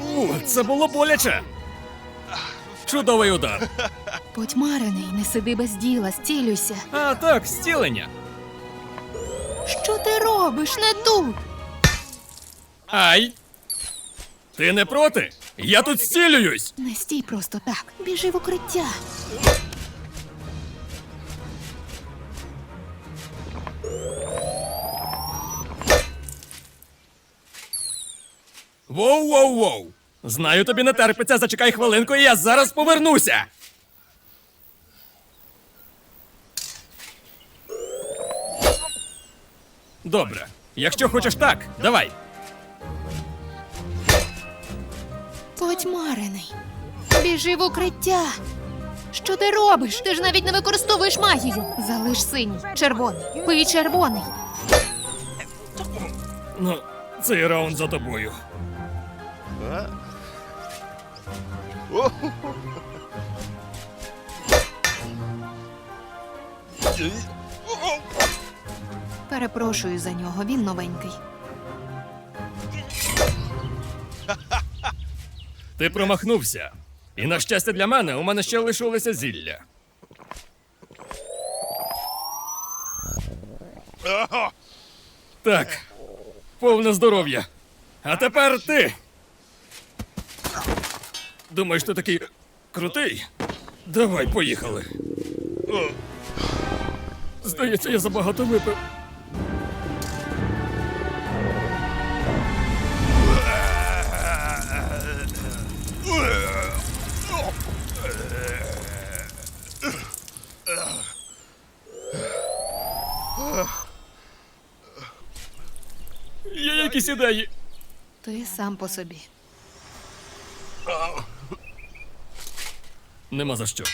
Фу, це було боляче. Чудовий удар. Потьмарений, не сиди без діла, стілюйся. А так, зцілення. Що ти робиш не тут? Ай! Ти не проти? Я тут зцілююсь! Не стій просто так. Біжи в укриття. Воу-воу-воу! Знаю, тобі не терпиться, зачекай хвилинку, і я зараз повернуся. Добре. Якщо хочеш так, давай. Потьмарений. Біжи в укриття. Що ти робиш? Ти ж навіть не використовуєш магію. Залиш синій, червоний, пий червоний. Ну, цей раунд за тобою. Перепрошую за нього, він новенький. Ти промахнувся. І на щастя для мене, у мене ще лишилося зілля. Так, повне здоров'я. А тепер ти. Думаєш, ти такий крутий? Давай, поїхали. Здається, я забагато випив. Є якісь ідеї. Ти сам по собі. Нема за що.